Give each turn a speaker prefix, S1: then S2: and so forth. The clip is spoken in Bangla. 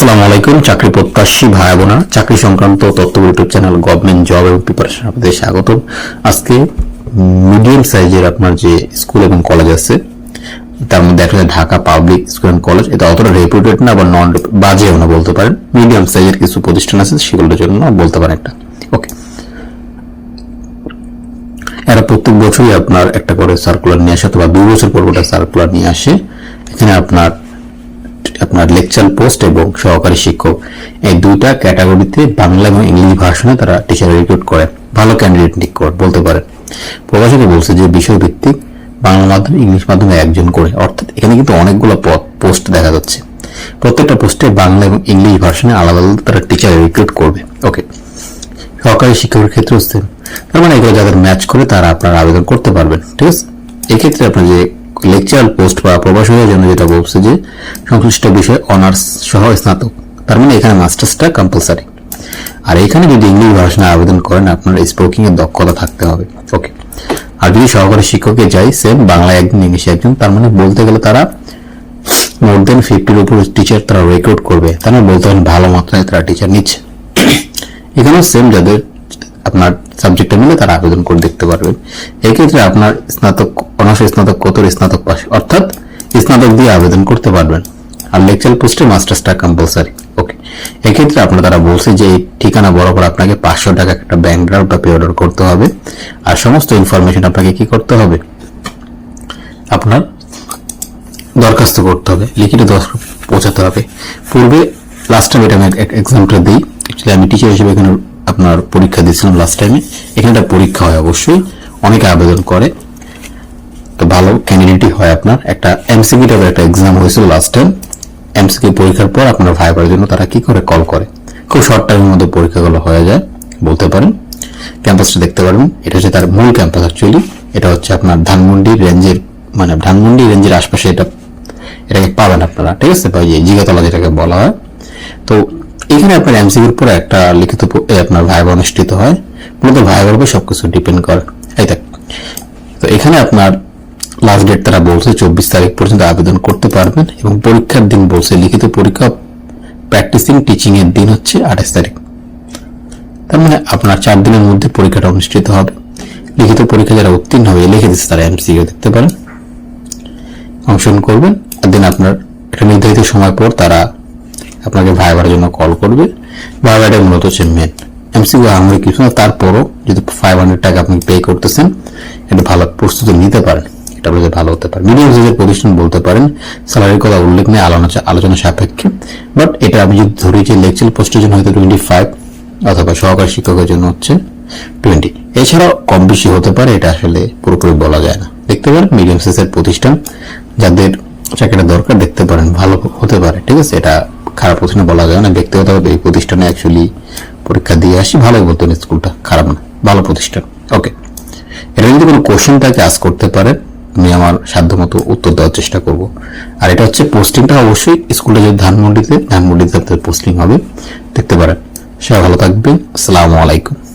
S1: আসসালামু আলাইকুম। চাকরি প্রত্যাশী ভাই বোনা চাকরি সংক্রান্ত তথ্য ইউটিউব চ্যানেল গভর্নমেন্ট জব এবং প্রিপারেশন আপনাদের স্বাগত আজকে মিডিয়াম সাইজের আপনার যে স্কুল এবং কলেজ আছে, তার মধ্যে একটা Dhaka public school and college এটা অতটা রেপুটেড না বা নন বাজেও না বলতে পারেন। মিডিয়াম সাইজের কিছু প্রতিষ্ঠান আছে, সেগুলোর জন্য বলতে পারেন একটা। ওকে এরা প্রত্যেক বছরই আপনার একটা করে সার্কুলার নিয়ে আসে, অথবা দুই বছর পর সার্কুলার নিয়ে আসে। এখানে আপনার আপনার লেকচার পোস্ট এবং সহকারী শিক্ষক। এই দুইটা ক্যাটাগরিতে বাংলা এবং ইংলিশ ভার্সনে তারা টিচার রিক্রুট করে। ভালো ক্যান্ডিডেট নিক বলতে পারে প্রকাশকে বলছে যে বিষয়ভিত্তিক বাংলা মাধ্যমে, ইংলিশ মাধ্যমে একজন করে। অর্থাৎ এখানে কিন্তু অনেকগুলো পদ পোস্ট দেখা যাচ্ছে। প্রত্যেকটা পোস্টে বাংলা এবং ইংলিশ ভার্সনে আলাদা আলাদা তারা টিচার রিক্রুট করবে। ওকে সহকারী শিক্ষকের ক্ষেত্রে সেম তার মানে এগুলো যাদের ম্যাচ করে তারা আপনারা আবেদন করতে পারবেন। ঠিক আছে? এক্ষেত্রে আপনার যে লেকচার পোস্ট বা প্রবাসীদের জন্য যেটা বলছে যে সংশ্লিষ্ট বিষয় অনার্স সহ স্নাতক। তার মানে এখানে মাস্টার্সটা কম্পালসারি আর এখানে যদি ইংলিশ ভার্সনে আবেদন করেন, আপনার স্পোকিং এর দক্ষতা থাকতে হবে। ওকে আর যদি সহকারী শিক্ষকে যাই সেম বাংলা একজন ইংলিশে একজন, তার মানে বলতে গেলে তারা মোর দেন ফিফটির উপর টিচার তারা রেকর্ড করবে। তার মানে বলতে পারেন ভালো মাত্রায় তারা টিচার নিচ্ছে। এখানেও সেম যাদের আপনার সাবজেক্টে মিলে তারা আবেদন করে দেখতে পারবেন। এক্ষেত্রে আপনার স্নাতক অনার্স স্নাতক কত স্নাতক পাস অর্থাৎ স্নাতক দিয়ে আবেদন করতে পারবেন। আর লেকচার পোস্টে মাস্টার্সটা কম্পালসারি ওকে এক্ষেত্রে আপনার তারা বলছে যে ঠিকানা বরাবর আপনাকে পাঁচশো টাকা একটা ব্যাংক ড্রাফট বা পে অর্ডার করতে হবে। আর সমস্ত ইনফরমেশন আপনাকে কি করতে হবে? আপনার দরখাস্ত করতে হবে। লিখিত দরখাস্ত পৌঁছাতে হবে। পূর্বে লাস্ট টাইম এটা আমি এক্সাম্পল দিই। অ্যাকচুয়ালি আমি টিচার হিসেবে এখানে আপনার পরীক্ষা দিয়েছিলাম লাস্ট টাইমে এখানে একটা পরীক্ষা হয় অবশ্যই। অনেকে আবেদন করে। তো ভালো ক্যান্ডিডেটই হয় আপনার। একটা এমসিকিউ টাইপের একটা এক্সাম হয়েছিল লাস্ট টাইম এমসিকিউ পরীক্ষার পর আপনার ভাইবার জন্য তারা কি করে? কল করে। খুব শর্ট টাইমের মধ্যে পরীক্ষাগুলো হয়ে যায়, বলতে পারেন। ক্যাম্পাসটা দেখতে পারবেন এটা হচ্ছে তার মূল ক্যাম্পাস অ্যাকচুয়ালি এটা হচ্ছে আপনার ধানমন্ডি রেঞ্জের মানে ধানমন্ডি রেঞ্জের আশপাশে এটা, এটাকে পাবেন আপনারা, ঠিক আছে? বা জিগাতলা যেটাকে বলা হয়। তো এখানে আপনার এমসিবির পরে একটা লিখিত আপনার ভাইবা অনুষ্ঠিত হয়। মূলত ভাইবার উপর সবকিছু ডিপেন্ড করে। এই দেখ। তো এখানে আপনার লাস্ট ডেট তারা বলছে, চব্বিশ তারিখ পর্যন্ত আবেদন করতে পারবেন এবং পরীক্ষার দিন বলছে, লিখিত পরীক্ষা প্র্যাকটিসিং টিচিং এর দিন হচ্ছে আঠাশ তারিখ। তার মানে আপনার চার দিনের মধ্যে পরীক্ষাটা অনুষ্ঠিত হবে। লিখিত পরীক্ষা যারা উত্তীর্ণ হবে, লিখে দিচ্ছে তারা এমসিকিউ দেখতে পারেন। অংশগ্রহণ করবেন আর দিন আপনার একটা নির্ধারিত সময় পর তারা আপনাকে ভাইবার জন্য কল করবে। ভাইবারটা মূলত হচ্ছে মেন এমসিকিউ আমার কিছু না, তারপরও যদি ফাইভ হান্ড্রেড টাকা আপনি পে করতেছেন, এটা ভালো প্রস্তুতি নিতে পারেন। এটা বলে ভালো হতে পারে। মিডিয়াম সাইজের প্রতিষ্ঠান বলতে পারেন স্যালারির কথা উল্লেখ নেই, আলোচনা আলোচনা সাপেক্ষে। বাট এটা আমি যদি ধরি যে লেকচার পোস্টের জন্য হয়তো টোয়েন্টি ফাইভ অথবা সহকারী শিক্ষকের জন্য হচ্ছে টোয়েন্টি এছাড়াও কম বেশি হতে পারে, এটা আসলে পুরোপুরি বলা যায় না। দেখতে পারেন মিডিয়াম সাইজের প্রতিষ্ঠান, যাদের চাকরিটা দরকার, দেখতে পারেন, ভালো হতে পারে, ঠিক আছে? এটা খারাপ প্রতিষ্ঠান বলা যায় না। ব্যক্তিগতভাবে এই প্রতিষ্ঠানে অ্যাকচুয়ালি পরীক্ষা দিয়ে আসি ভালোই বলতেন স্কুলটা, খারাপ না, ভালো প্রতিষ্ঠান। ওকে এটা যদি কোনো কোশ্চেন তাকে আস করতে পারে আমি আমার সাধ্যমতো উত্তর দেওয়ার চেষ্টা করব। আর এটা হচ্ছে পোস্টিংটা অবশ্যই স্কুলে যদি ধানমন্ডিতে ধানমন্ডিতে পোস্টিং হবে। দেখতে পারেন। সবাই ভালো থাকবেন। আসসালামু আলাইকুম।